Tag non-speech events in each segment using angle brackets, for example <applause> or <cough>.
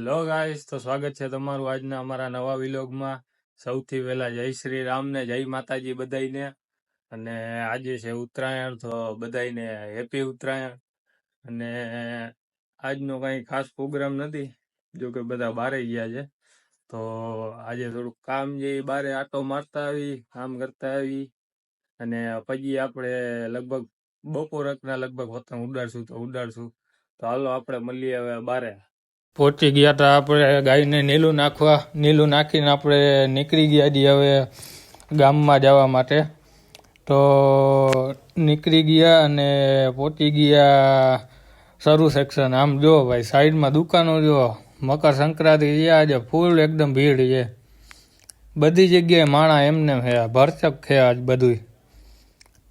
Hello guys, તો સ્વાગત છે તમારું આજના અમારા નવા વિલોગમાં. સૌથી પહેલા જય શ્રી રામ ને જય માતાજી બધાઈને અને આજે છે ઉત્તરાયણ, તો બધાઈને હેપી ઉત્તરાયણ. અને આજનો કઈ ખાસ પ્રોગ્રામ નથી, જો કે બધા બારે ગયા છે. તો આજે થોડુંક કામ જે બારે આટો મારતા આવી, કામ કરતા આવી. અને પછી આપણે લગભગ બપોરકના લગભગ પતંગ ઉડાડશું તો ઉડાડશું. તો હાલો આપણે મળીએ હવે બારે. પહોંચી ગયા હતા આપણે ગાયને નીલું નાખવા, નીલું નાખીને આપણે નીકળી ગયા છીએ હવે ગામમાં જવા માટે. તો નીકળી ગયા અને પહોંચી ગયા શરૂ સેક્શન આમ જો ભાઈ, સાઈડમાં દુકાનો જો, મકર સંક્રાંતિ છે, આજે ફૂલ એકદમ ભીડ છે. બધી જગ્યાએ માણા એમને છે, ભરચક છે આજ બધું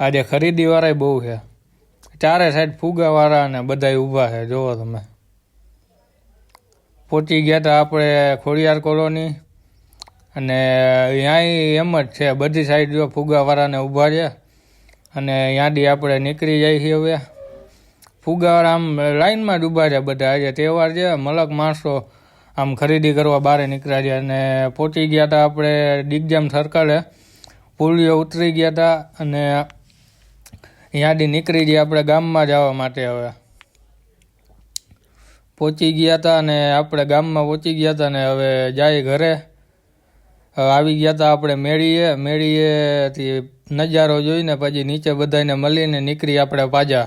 આજે ખરીદીવાળા બહુ છે. ચારે સાઈડ ફુગાવાળા અને બધાય ઊભા છે, જોવો તમે. પહોંચી ગયા હતા આપણે ખોડિયાર કોલોની. અને ત્યાંય એમ જ છે, બધી સાઈડ જો ફુગાવાળાને ઊભા છે અને ત્યાંથી આપણે નીકળી જાય છીએ હવે. ફુગાવાળા આમ લાઈનમાં જ ઊભા છે બધા. આજે તહેવાર છે, મલક માણસો આમ ખરીદી કરવા બહાર નીકળ્યા છે. અને પહોંચી ગયા હતા આપણે દિગ્જામ સર્કલે પુલીઓ ઉતરી ગયા હતા અને ત્યાંથી નીકળી જઈએ આપણે ગામમાં જવા માટે હવે. પહોંચી ગયા હતા અને આપણે ગામમાં પહોંચી ગયા હતા ને હવે જાય ઘરે. આવી ગયા હતા આપણે મેળીએ, મેળીએથી નજારો જોઈને પછી નીચે બધાને મળીને નીકળી આપણે પાછા.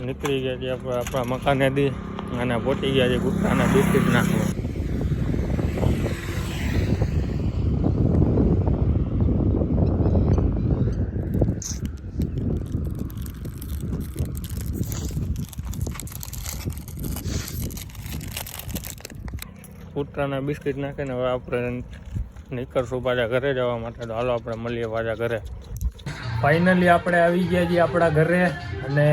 નીકળી ગયા છે આપણે આપણા મકાને દી અને પહોંચી ગયા છે ગુપ્તાના બિસ્કીટ નાખવા કૂતરાના બિસ્કિટ નાખીને હવે આપણે નીકળશું પાછા ઘરે જવા માટે. તો હાલો આપણે મળીએ પાછા ઘરે. ફાઇનલી આપણે આવી ગયા છીએ આપણા ઘરે અને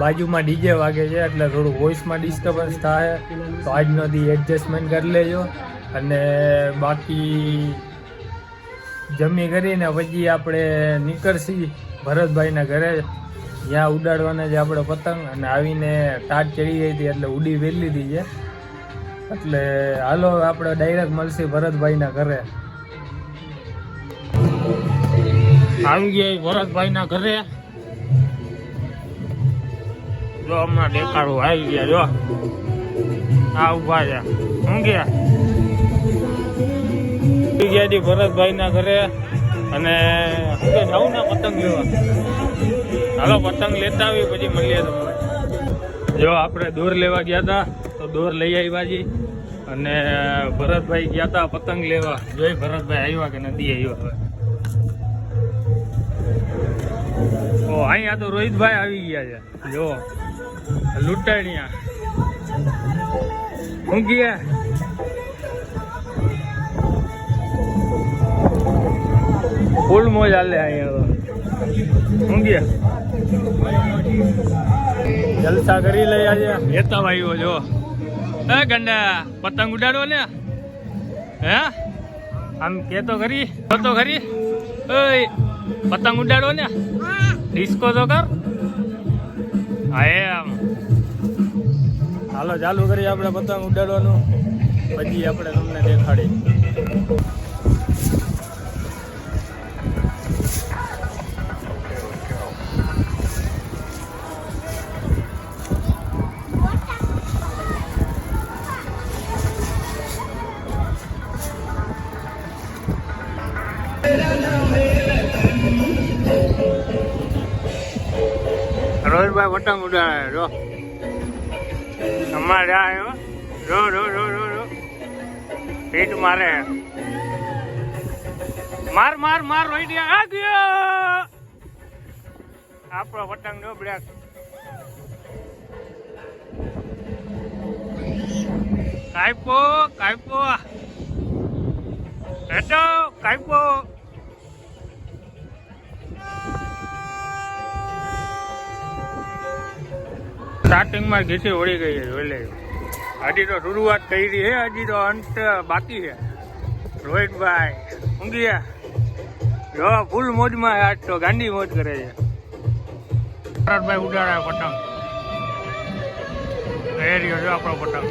બાજુમાં ડીજે વાગે છે એટલે થોડું વોઇસમાં ડિસ્ટર્બન્સ થાય. તો આજનો દી એડજસ્ટમેન્ટ કરી લેજો અને બાકી જમી કરીને પછી આપણે નીકળશી ભરતભાઈના ઘરે. ત્યાં ઉડાડવાના છે આપણે પતંગ અને આવીને ટાટ ચડી ગઈ હતી એટલે ઉડી વેલી લીધી છે. એટલે હાલો આપણે ડાયરેક્ટ મળશે ભરતભાઈના ઘરે. આવી ગયા ભરતભાઈના ઘરે. જો હમણાં દેખાડું, આવી ગયા, જો. આ ઊભા છે શું ગયા ગયા છી ભરતભાઈના ઘરે અને કે જાઉં ને પતંગ લેવા? હાલો, પતંગ લેતા આવી પછી મળીએ તમને. જો આપણે દૂર લેવા ગયા હતા દોર લઈ આવ્યા છીએ અને ભરતભાઈ ગયા હતા પતંગ લેવા. જોઈ ભરતભાઈ આવ્યા કે નથી આવ્યા હવે. ઓ, અહીંયા તો રોહિતભાઈ આવી ગયા છે. જો, લૂંટાણિયા. હું ગયા ફૂલ મોજ હાલે અહીંયા તો. હું ગયા જલસા કરી લઈ આજે હેતા ભાઈઓ જો. હે ગંડા, પતંગ ઉડાડો ને હે? આમ કે તો ખરી તો ખરી. ઓય, પતંગ ઉડાડો ને ડિસ્કો તો કર. હા, એમ. હાલો, ચાલુ કરીએ આપણે પતંગ ઉડાડવાનું. પછી આપણે તમને દેખાડી રોહિતભાઈ વટંગ ઉડાડે, જો. અમારે આવ્યો રો રો રો રો રો પીટ મારે. માર માર માર રોહિત આ ગયો. આપણો વટંગ નો બ્લેક કાઈપો કાઈપો હેટો કાઈપો સ્ટાર્ટિંગમાં ઘીસી વળી ગઈ છે હજી તો શરૂઆત કરી છે, હજી તો અંત બાકી છે. રોહિતભાઈ, ઊંઘ્યા? જો, ફૂલ મોજમાં આજ તો ગાંડી મોજ કરે છે. ભરતભાઈ ઉડાડે પતંગ. એ રહ્યો આપણો પતંગ.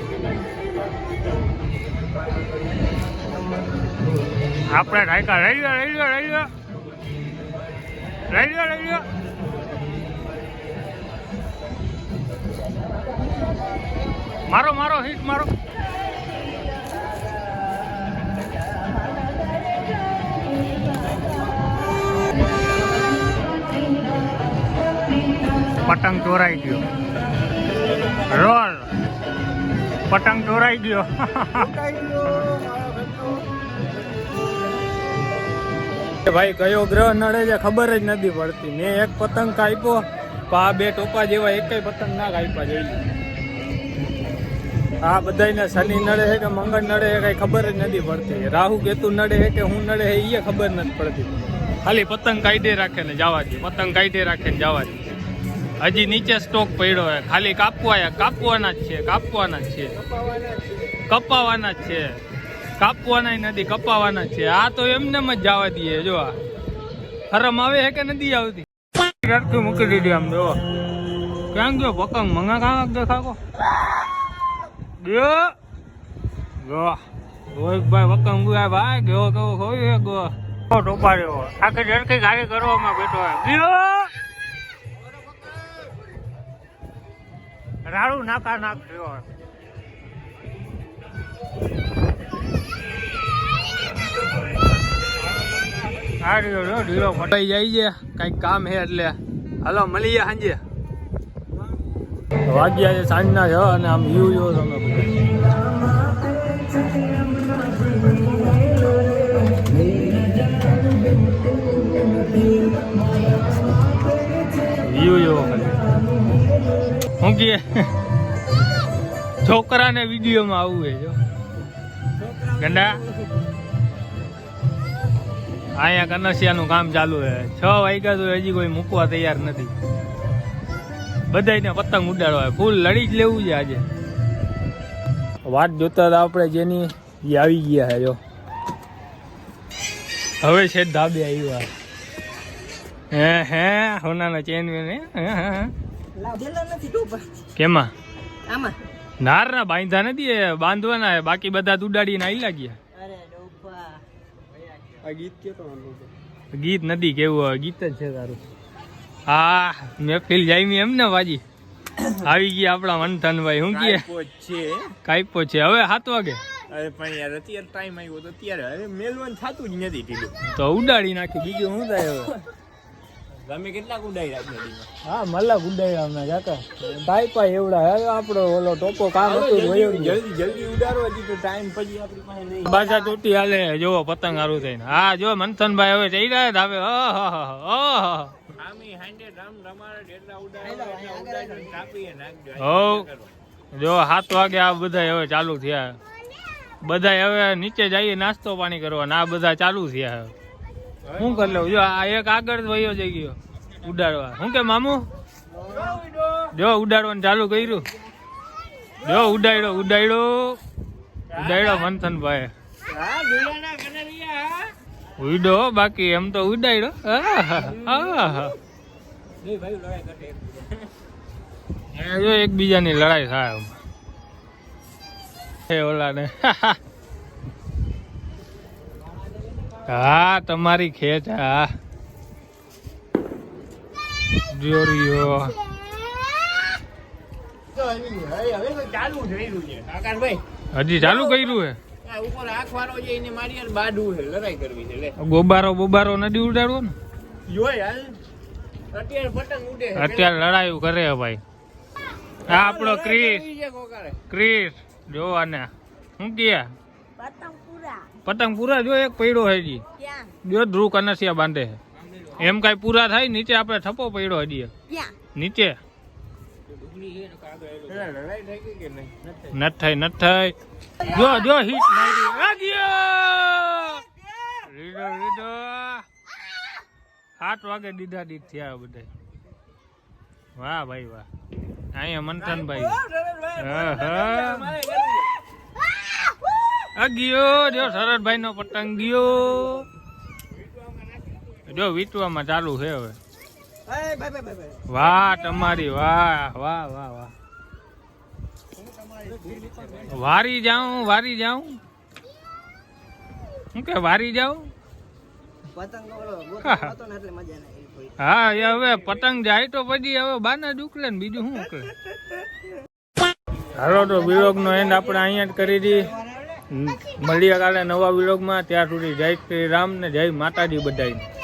આપણે રાયકા રહી ગયો રહી ગયો રહી ગયો રહી ગયો રહી લ્યો મારો મારો હિટ મારો. પતંગ ચોરાઈ ગયો. રોલ. પતંગ ચોરાઈ ગયો. ભાઈ કયો ગ્રહ નડે છે ખબર જ નથી પડતી. મેં એક પતંગ કાપ્યો. આ બે ટોપા જેવા એક પતંગ ના કાપ્યા જોઈએ આ બધાને શનિ નડે છે કે મંગળ નડે છે કઈ ખબર જ નથી પડતી. રાહુ કેતુ નડે છે કે હું નડે છે એ ખબર નથી પડતી. ખાલી પતંગ કાઢી રાખે ને જવા દે. પતંગ કાઢી રાખે ને જવા દે. હજી નીચે સ્ટોક પડ્યો છે ખાલી કાપવા કાપવાના જ છે, કાપવાના જ છે. કપાવાના જ છે. કાપવાના નથી, કપાવાના જ છે. આ તો એમને જ જવા દઈએ, જો આ. હરમ આવે છે કે નથી આવતી? રડતું મૂકી દીધી આમ જો ક્યાં ગયો પતંગ મંગા કાંક દેખાકો ગયો ગયો રોહિતભાઈ પતંગ ગયા ભાઈ ગયો કેવો ખોઈ ગયો ટોપા રહ્યો આખી જડકી ગાડી કરવામાં બેઠો ગયો રાડું નાકા નાક થયો આ રહ્યો ફટાઈ જાય છે કંઈક કામ હે એટલે. હાલો, મળીએ સાંજે. વાગ્યા છે સાંજના છ અને આમ વ્યૂ જો તમે વ્યૂ જો શું કે છોકરાને વિડીયોમાં આવવું હે જો. ગંડા? અહીંયા કનસિયાનું કામ ચાલુ છે. છ વાગ્યા તો હજી કોઈ મૂકવા તૈયાર નથી. બધાને પતંગ ઉડાડવા ફૂલ લડી જ લેવું છે આજે. વાત જોતા હતા આપણે જેની એ આવી ગયા છે જો. હવે છે ધાબે આવ્યા. હે હે હોનાના ચેન કેમાં? નાર ના બાંધા નથી એ બાંધવાના બાકી બધા ઉડાડીને આવી લાગ્યા આ ગીત કેતો ગીત નથી કેવું હવે ગીત જ છે તારું. હા મહેફિલ જામી એમ ને ભાજી આવી ગયા આપણા મંથનભાઈ શું કહે છે. કાપ્યો છે. હવે સાત વાગે? અરે પણ યાર અત્યારે ટાઈમ આવ્યો તો અત્યારે. હવે મેલવાનું થતું જ નથી તો ઉડાડી નાખી. બીજું શું થાય હવે? તમે કેટલાક ઉડાઈ રાખ્યા હા મલ્લા ઉડાડ્યા અમે કાકા કાપ્યા એવડા હવે આપણો ઓલો ટોપો કામ હતું. જલ્દી જલ્દી ઉડાડો હજી તો ટાઈમ પછી આપણી પાસે નહીં. બાજા તૂટી હાલે જોવો પતંગ હારું થઈને. હા જો મંથનભાઈ હવે જઈ રહ્યા ઓહો ઓહો હોવ જો સાત વાગે આ બધા હવે ચાલુ થયા. બધા હવે નીચે જઈએ નાસ્તો પાણી કરવા. ના આ બધા ચાલુ થયા. હવે શું કરી લઉં? જો, આ એક આગળ વયો જઈ ગયો ઉડાડવા. શું કે, મામુ? જો, ઉડાડવાનું ચાલુ કર્યું. જો, ઉડાડ્યો ઉડાડ્યો. ઉડાડ્યો મંથન ભાઈ ઉડો બાકી એમ તો ઉડાડ્યો. જો એકબીજાની લડાઈ થાય ઓલાને. <laughs> હા તમારી ખેંચ હા. જો રહ્યો. તો હવે હવે તો ચાલુ થઈ રહ્યું છે. કાકાભાઈ હજી ચાલુ કર્યું હે? આ ઉપર આંખ વાળો છે એને મારી યાર બાડું છે લડાઈ કરવી છે લે. ગોબારો બોબારો નદી ઉડાડવો ને? અત્યારે પતંગ ઉડે છે અત્યારે લડાઈ કરે ભાઈ. આ આપણો ક્રિસ. ક્રિસ જો શું કે પતંગ પૂરા જો એક પડ્યો હજી ક્યાં? જો ધ્રુવ કનસિયા બાંધે છે એમ કાંઈ પૂરા થાય નીચે આપણે થપ્પો પડ્યો હજી નીચે પેલા લડાઈ થઈ ગઈ કે નહીં નથ થઈ નથ થઈ જો જો હિટ મારી. આ રીડો રીડો. સાત વાગે દીધા દીધ થયા બધા વાહ ભાઈ વાહ. અહીંયા મંથનભાઈ. હા, હા. આ ગયો જો શરદભાઈ નો પતંગ ગયો. જો વીટવામાં ચાલુ છે હવે. વાહ તમારી વાહ વાહ વાહ વાહ. વારી જાઉં વારી જાઉં. શું કે વારી જાઉં? હા એ હવે પતંગ જાય તો પછી હવે બાના જ ઉકલે ને બીજું શું ઉકલે? હાલો તો વિરોગ નો એન્ડ આપણે અહીંયા જ કરી દી મળીએ કાલે નવા વિલોગમાં ત્યાં સુધી જય શ્રી રામ ને જય માતાજી બધાય